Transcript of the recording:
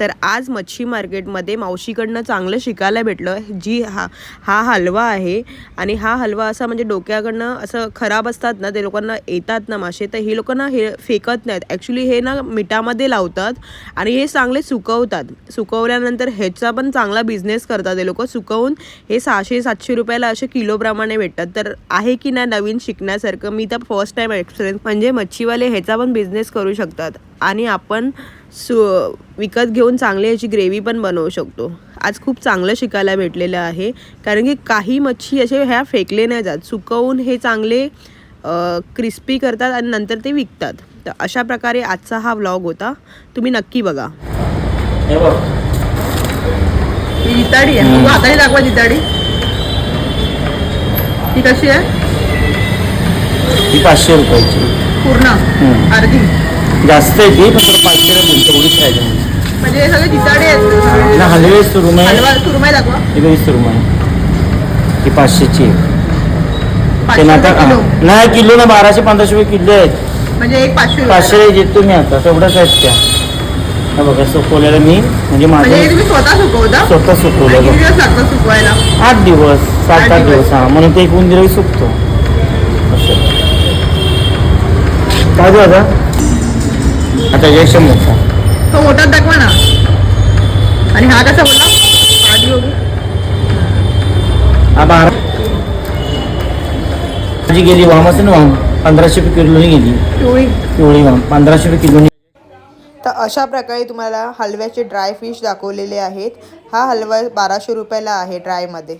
तर आज मच्छी मार्केटमध्ये मावशीकडनं चांगलं शिकायला भेटलं. जी हा हा हलवा आहे आणि हा हलवा असा म्हणजे डोक्याकडनं असं खराब असतात ना ते लोकांना येतात ना मासे तर हे लोकांना हे फेकत नाहीत. ॲक्च्युली हे ना मिठामध्ये लावतात आणि हे चांगले सुकवतात. सुकवल्यानंतर ह्याचा पण चांगला बिझनेस करतात हे लोक. सुकवून हे सहाशे सातशे रुपयाला असे किलोप्रमाणे भेटतात. तर आहे की नाही नवीन शिकण्यासारखं? मी तर फर्स्ट टाईम एक्सपिरियन्स म्हणजे मच्छीवाले ह्याचा पण बिझनेस करू शकतात. आणि आपण सु विकत घेऊन चांगली याची ग्रेव्ही पण बनवू शकतो. आज खूप चांगलं शिकायला भेटलेलं आहे. कारण की काही मच्छी असे ह्या फेकले नाही जात. सुकवून हे चांगले क्रिस्पी करतात आणि नंतर ते विकतात. तर अशा प्रकारे आजचा हा व्लॉग होता. तुम्ही नक्की बघा. हे जिताडी आहे. तू हाताने दाखवा जिताडी ती कशी आहे? ही पाचशे रुपयाची. पूर्ण. अर्धी. जास्त आहे ती पण पाचशे तेवढीच पाहिजे म्हणजे. हे सगळे जिताडे आहेत. ना हलवे सुरमई. हलवा सुरमई दाखवा. ही बघ ही सुरमई. ही पाचशेची आहे. ते पाचशे ना आता रुपये किलो. हा. नाही किलो ना बाराशे पंधराशे रुपये किलो आहेत. म्हणजे एक पाचशे रुपये. पाचशे देतो मी आता तेवढंच आहेत त्या. हे बघा सुकवलेलं मी. म्हणजे म्हणजे हे माझं तुम्ही स्वतः सुकवता? स्वतः आणि सुकवलं किती दिवस लागतात सुकवायला? आठ दिवस सात आठ आठ दिवस. दिवस हा. म्हणून ते एक उंदिराही सुकतो असं. काय देऊ आता मोठा तो मोठाच दाखवा ना. आणि हा कसा बोला आधी बघू हा बारा. माझी गेली वाम असेल ना वाम? पंधराशे रुपये किलोनी गेली. पिवळी. पिवळी वाम. पंधराशे रुपये किलोनी. तर अशा प्रकारे तुम्हाला हलव्याचे ड्राय फिश दाखवलेले आहेत. हा हलवा बाराशे रुपयाला आहे ड्रायमध्ये